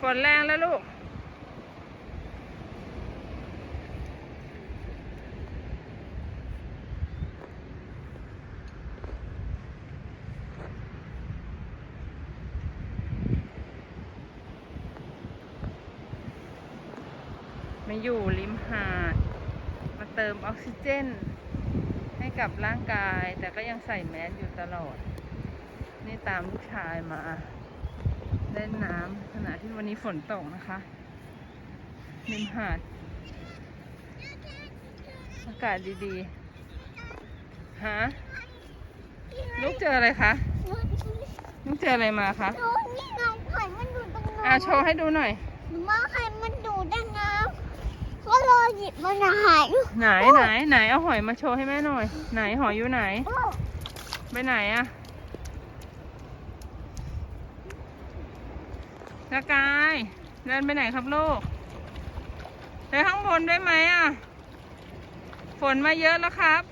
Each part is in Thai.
ฝนแรงแล้วลูก มาอยู่ริมหาด มาเติมออกซิเจน ให้กับร่างกาย แต่ก็ยังใส่แมสอยู่ตลอด นี่ตามลูกชายมา เล่นน้ำขณะที่วันนี้ฝนตกนะคะริมหาด อากาศดีๆ ฮะ ลูกเจออะไรคะ ลูกเจออะไรมาคะดูนี่ไงไข่มันอยู่ตรงนั้นอะโชว์ให้ดูหน่อยหนูว่าไข่มันอยู่ด้านน้ำก็รอหยิบมันหายไหนไหนไหนเอาหอยมาโชว์ให้แม่หน่อย ไหนหอยอยู่ไหนโอ้ไปไหนอะ กากาย เดินไปไหนครับลูกไปข้างบนได้ไหมอะฝนมาเยอะแล้วครับ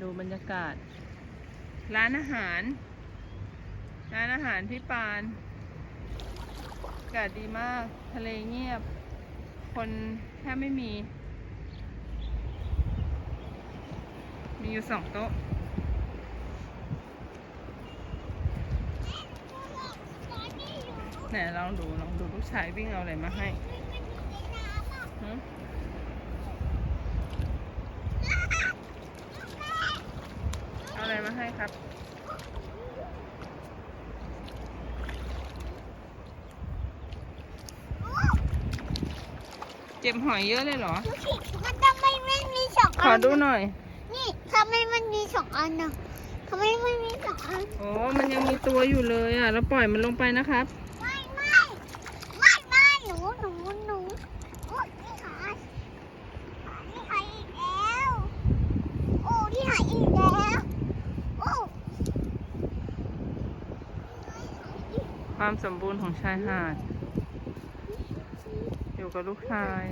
ดูบรรยากาศ ร้านอาหาร ร้านอาหารพี่ปานอากาศดีมาก ทะเลเงียบ คนแทบไม่มี อยู่สองโต๊ะ ไหนลองดูลองดูลูกชายวิ่งเอาอะไรมาให้หึเอาอะไรมาให้ครับเจ็บหอยเยอะเลยเหรอดูสิมันทำไมไม่มีสองขอัอนดูหน่อยนี่ทำ ไมมันมีสองอันนะทำไมไม่มีสองอันโอ้มันยังมีตัวอยู่เลยอะเราปล่อยมันลงไปนะครับ ไม่ไม่ไม่ไม่หนูหนูหนูโอ้ยที่หายที่หายอีกแล้วโอ้ที่หายอีกแล้วโอ้ความสมบูรณ์ของชายหาด อยู่กับลูกชาย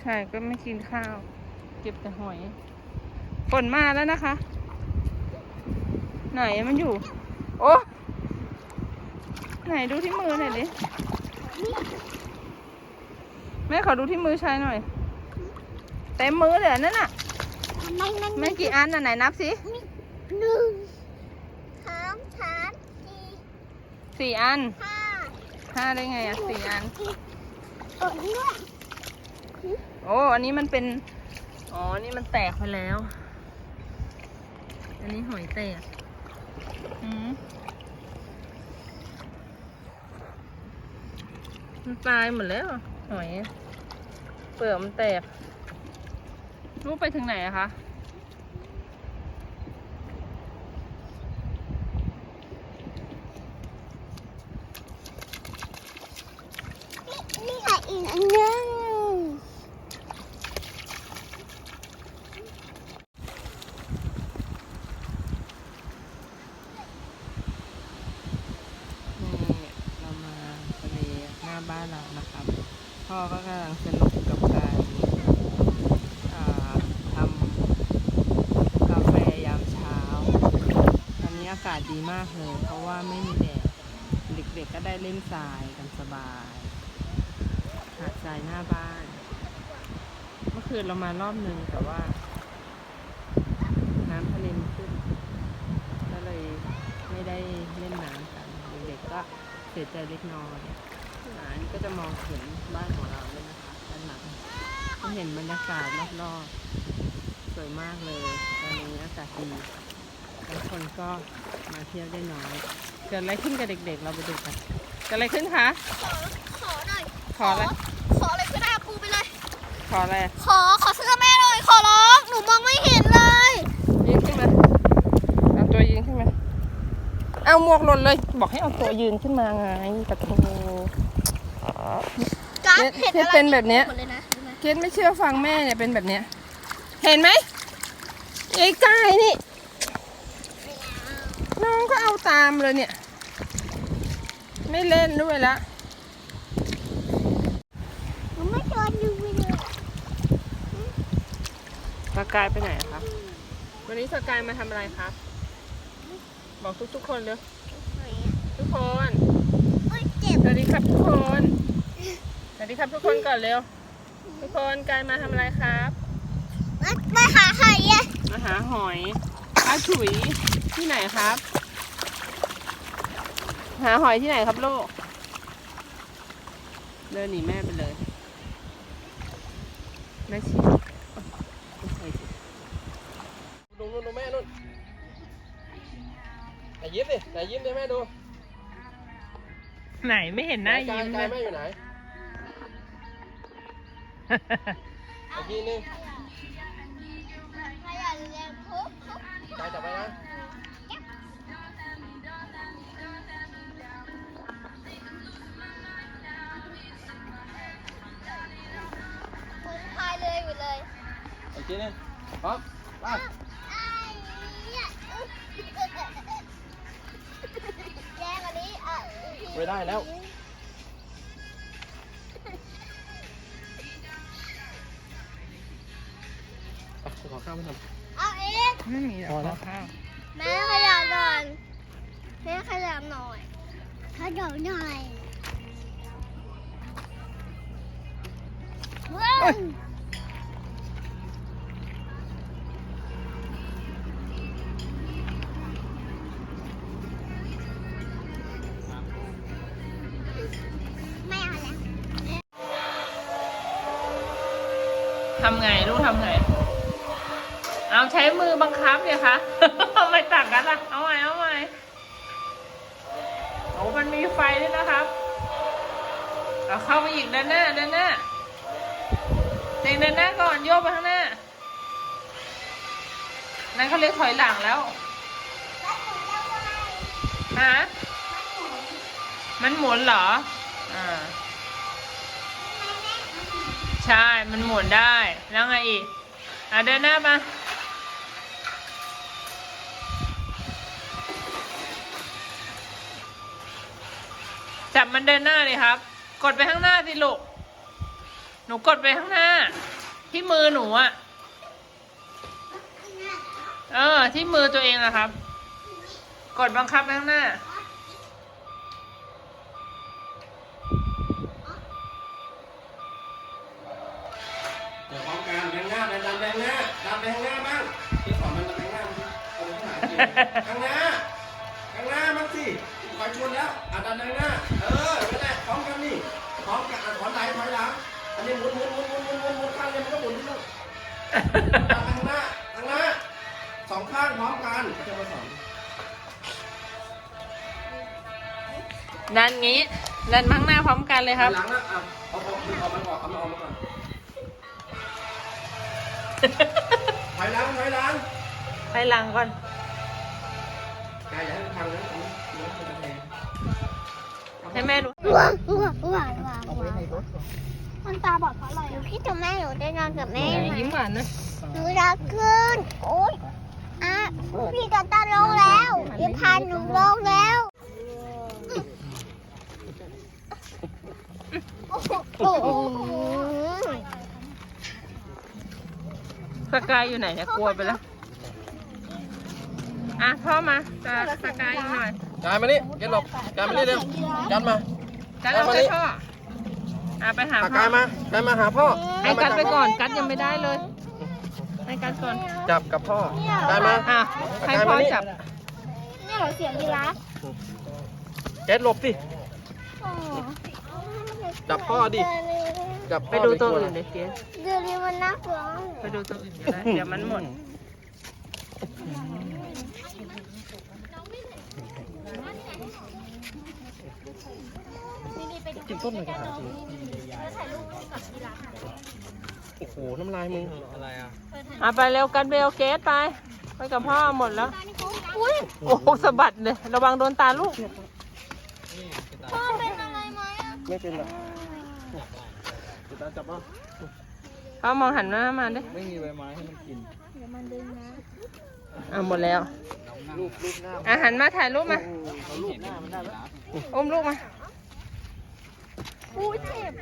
ลูกชายก็ไม่กินข้าว เก็บแต่หอย ฝนมาแล้วนะคะ ไหนมันอยู่ โอ้ไหนดูที่มือหน่อยดิแม่ขอดูที่มือชายหน่อย เต็มมือเลยอะนั่นน่ะทำไมมันไม่กี่อันอะไหนนับสิหนึ่งสามสามสี่สี่อันห้าห้าได้ไงอะสี่อันเออเนี่ย โอ้อันนี้มันเป็น อ๋อนนี้มันแตกไปแล้ว อันนี้หอยแตก อืมมันตายหมดแล้ว หอย เปลือกมันแตกลูกไปถึงไหนอะคะนี่ค่ะอีกอันนึง นี่เรามาทะเลหน้า บ้านเรานะครับ พ่อก็กำลังสนุกกับการทำกาแฟยามเช้าตอนนี้อากาศดีมากเลย เพราะว่าไม่มีแดดเด็กๆก็ได้เล่นทรายกันสบายหาดทรายหน้าบ้าน เมื่อคืนเรามารอบนึงแต่ว่า น้ำทะเลขึ้นก็เลยไม่ได้เล่นน้ำกันเด็กๆก็เสียใจเล็กน้อย อ่าอันนี้ก็จะมองเห็นบ้านของเราเลยนะคะด้านหลังจะเห็นบรรยากาศรอบๆสวยมากเลยวันนี้อากาศดีบางคนก็มาเที่ยวได้น้อยเกิดอะไรขึ้นกับเด็กๆ เราไปดูกันเกิดอะไรขึ้นคะ ขอ ขอหน่อย ขออะไร ขออะไรก็ได้เอาปูไปเลย ขออะไร ขอ ขอเสื้อแม่หน่อย ขอร้อง หนูมองไม่เห็นเลย ยืนขึ้นมาเอา เอาหมวกหล่นเลย บอกให้เอาตัวยืนขึ้นมาไงปะโถจ้เคสเป็นแบบเนี้ยเคสไม่เชื่อฟังแม่เนี่ยเป็นแบบเนี้ย เห็นไหมไอ้กายนี่ น้องก็เอาตามเลยเนี่ย ไม่เล่นด้วยละ ผมสกายไปไหนครับ วันนี้สกายมาทำอะไรครับ บอกทุกๆคนเร็วทุกคนอุ้ยเจ็บสวัสดีครับทุกคนสวัสดีครับทุกคนก่อนเร็ว ทุกคนกายมาทำอะไรครับมามาหาใครอะมาหาหอยอาฉุยที่ไหนครับ หาหอยที่ไหนครับลูกเดินหนีแม่ไปเลยแม่ชี้ ไหนยิ้มดิไหนยิ้มดิแม่ดูไหนไม่เห็นหน้ายิ้มกาเลยยแม่อยู่ไหนอีกทีนึงใครอยากเรียนคุกกายจับไปนะคุณพายเลยหมดเลยอีกทีนึงพร้อมไปไไม่ได้แล้ว อะขอข้าวไม่ทำเอาเองไม่มีหรพออกแล้วข้าวแม่ขยับหน่อยแม่ขยับหน่อยขยับหน่อยว้าว ทำไงลูกทำไง เอาใช้มือบังคับเนี่ยคะไม่ต่างกันล่ะเอาใหม่เอาใหม่โอ้มันมีไฟด้วยนะครับ เอาเข้าไปอีกด้านหน้าด้านหน้าเต็งด้านหน้าก่อนโยกไปข้างหน้า นั่นเขาเรียกถอยหลังแล้วฮะมันหมุนเหรอ อ่า ใช่ มันหมุนได้ แล้วไงอีก อะเดินหน้ามา จับมันเดินหน้าเลยครับ กดไปข้างหน้าสิลูก หนูกดไปข้างหน้า ที่มือหนูอะเออ ที่มือตัวเองอะครับ กดบังคับไปข้างหน้า กันแบงหน้าดันแบงหน้างหน้าบ้างที่สอมันดันแบงหน้ามันเอาไปข้างหน้าข้างหน้า ข้างหน้ามันสิคอยชวนแล้วอะดันแบงหน้า เออนั่นแหละพร้อมกันนี่พร้อมกันอะถอนไหลถอยหลัง อันนี้หมุนหมุนหมุนหมุนหมุนหมุนหมุนข้างเลยมันก็หมุนที่นู่นดันไปข้างหน้า ข้างหน้าสองข้างพร้อมกันเขาจะมาสอนดันงี้ดันมาข้างหน้าพร้อมกันเลยครับ หลังนะอะเอาเอาดึงออกมาก่อนเอามาออกมาก่อน ถอยหลังถอยหลังไปหลังก่อน กายอย่าให้มันพังนะเดี๋ยวมันจะแทงให้แม่ดูว้าวว้าวว้าวว้าวมันตาบอดเพราะอะไรหนูคิดถึงแม่หนูได้นอนกับแม่ไหมยิ้มหวานนะหนูรักขึ้นโอ๊ยอะพี่ตาตาลงแล้วพี่พาหนูลงแล้วโอ้โห สกายอยู่ไหนเนี่ยกลัวไปแล้ว อะพ่อมาจะสกายอีกหน่อยกายมานี่เกนหลบกายมานี่เร็วยันมา กัดเอาไปพ่ออะไปหาอะพ่กาอยมา กายมาหาพ่อให้กัดจับไปก่อนกัดยังไม่ได้เลย ให้กัดก่อน จับกับพ่อ กายมาอะให้พ่อจับ เนี่ยเหรอเสียงยีราฟเกนหลบสิ จับพ่อดิ จับพ่ไปอดูตัวม่กอื่นเลยเกสเดือนนี้มันน่ากลัวไปดูตัวอื่นก็ได้เดี๋ยวมันหมดกินต้นเลยกระถางจริงโอ้โห น้ำลายมึงอะไรอะอะไปเร็วกันเบลเกสไปไปกับพ่อหมดแล้ว อุ้ยโอ้โหสะบัดเลยระวังโดนตาลูก พ่อเป็นอะไร ไหมอะไม่เป็นหรอกเดี๋ยวตาจับมาพ่อมองหันหน้ามาดิไม่มีใบไม้ให้มันกิน อะหมดแล้ว รูปรูปหน้าอะหันมาถ่ายรูปมา เอารูปหน้ามันได้ไหมอุ้มลูกมาอุ้ยเจ็บ